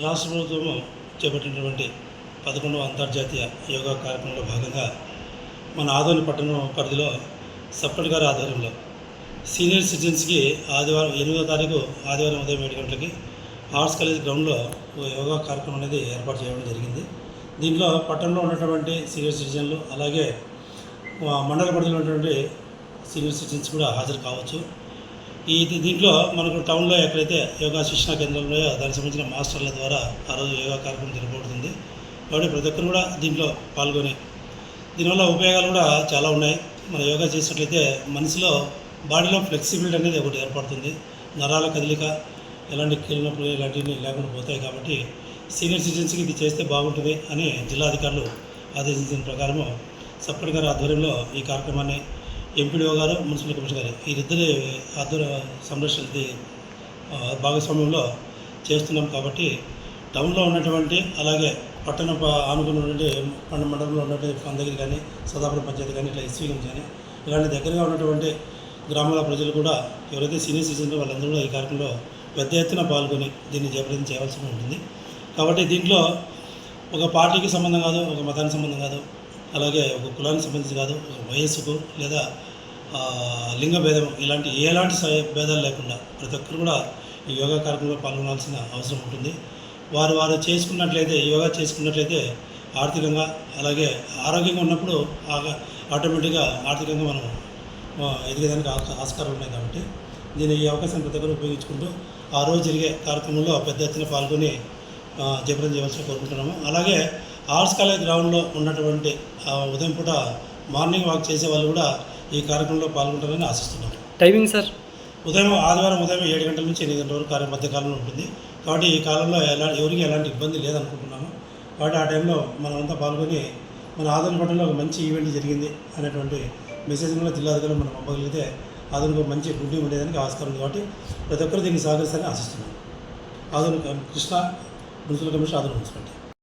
రాష్ట్ర ప్రభుత్వం చేపట్టినటువంటి పదకొండవ అంతర్జాతీయ యోగా కార్యక్రమంలో భాగంగా మన ఆదోని పట్టణం పరిధిలో సప్పటి గారి ఆధ్వర్యంలో సీనియర్ సిటిజన్స్కి ఆదివారం ఎనిమిదో తారీఖు ఆదివారం ఉదయం ఏడు గంటలకి ఆర్ట్స్ కాలేజ్ గ్రౌండ్లో ఒక యోగా కార్యక్రమం అనేది ఏర్పాటు చేయడం జరిగింది. దీంట్లో పట్టణంలో ఉన్నటువంటి సీనియర్ సిటిజన్లు అలాగే మండల పరిధిలో ఉన్నటువంటి సీనియర్ సిటిజన్స్ కూడా హాజరు కావచ్చు. ఈ దీంట్లో మనకు టౌన్లో ఎక్కడైతే యోగా శిక్షణ కేంద్రంలో ఉన్నాయో దానికి సంబంధించిన మాస్టర్ల ద్వారా ఆ రోజు యోగా కార్యక్రమం జరగబడుతుంది కాబట్టి ప్రతి ఒక్కరు కూడా దీంట్లో పాల్గొని దీనివల్ల ఉపయోగాలు కూడా చాలా ఉన్నాయి. మన యోగా చేసినట్లయితే మనసులో బాడీలో ఫ్లెక్సిబిలిటీ అనేది ఒకటి ఏర్పడుతుంది. నరాల కదలిక ఎలాంటి కీళ్ళనొప్పులు ఇలాంటివి లేకుండా పోతాయి కాబట్టి సీనియర్ సిటిజన్స్కి ఇది చేస్తే బాగుంటుంది అని జిల్లా అధికారులు ఆదేశించిన ప్రకారము సప్పటి గారి ఆధ్వర్యంలో ఈ కార్యక్రమాన్ని ఎంపీడీఓ గారు మున్సిపల్ కమిషనర్ గారు వీరిద్దరి ఆధ్వర్య సంరక్షణది భాగస్వామ్యంలో చేస్తున్నాం కాబట్టి టౌన్లో ఉన్నటువంటి అలాగే పట్టణ ఆనుకున్నటువంటి ఆనుకుని పండ మండలంలో ఉన్నటువంటి పందగిరి కానీ సదాపురం పంచాయతీ కానీ ఇట్లా ఎస్వీగం కానీ ఇలాంటి దగ్గరగా ఉన్నటువంటి గ్రామాల ప్రజలు కూడా ఎవరైతే సీనియర్ సిటిజన్లో వాళ్ళందరూ కూడా ఈ కార్యక్రమంలో పెద్ద ఎత్తున పాల్గొని దీన్ని జయప్రదం చేయవలసి ఉంటుంది. కాబట్టి దీంట్లో ఒక పార్టీకి సంబంధం కాదు ఒక మతానికి సంబంధం కాదు అలాగే ఒక కులానికి సంబంధించి కాదు వయస్సుకు లేదా లింగ భేదం ఇలాంటి ఎలాంటి భేదాలు లేకుండా ప్రతి ఒక్కరు కూడా ఈ యోగా కార్యక్రమంలో పాల్గొనాల్సిన అవసరం ఉంటుంది. వారు వారు చేసుకున్నట్లయితే యోగా చేసుకున్నట్లయితే ఆర్థికంగా అలాగే ఆరోగ్యంగా ఉన్నప్పుడు ఆగా- ఆటోమేటిక్గా ఆర్థికంగా మనం ఆ, ఎదిగేదానికి ఆస్కారం ఉన్నాయి కాబట్టి దీని ఈ అవకాశాన్ని ప్రతి ఒక్కరు ఉపయోగించుకుంటూ ఆ రోజు జరిగే కార్యక్రమంలో పెద్ద ఎత్తున పాల్గొని ఆ, జయప్రదం చేయవలసి కోరుకుంటున్నాము. అలాగే ఆర్ట్స్ కాలేజ్ గ్రౌండ్లో ఉన్నటువంటి ఉదయం పూట మార్నింగ్ వాక్ చేసే వాళ్ళు కూడా ఈ కార్యక్రమంలో పాల్గొంటారని ఆశిస్తున్నాము. Timing sir? ఉదయం ఆదివారం ఉదయం ఏడు గంటల నుంచి ఎనిమిది గంటల వరకు కార్య మధ్య కాలంలో ఉంటుంది. కాబట్టి ఈ కాలంలో ఎలా ఎవరికి ఎలాంటి ఇబ్బంది లేదనుకుంటున్నాము. కాబట్టి ఆ టైంలో మనమంతా పాల్గొని మన ఆదరణ పట్టణంలో ఒక మంచి ఈవెంట్ జరిగింది అనేటువంటి మెసేజ్ కూడా జిల్లాధికారులు మనం పంపగలిగితే ఆదరణకు మంచి గుడ్డి ఉండేదానికి ఆస్కారం ఉంది. కాబట్టి ప్రతి ఒక్కరు దీన్ని సహకరిస్తారని ఆశిస్తున్నాం ఆదరణ కృష్ణ మున్సిపల్ కమిషన్ ఆదరణ మున్సిపాలిటీ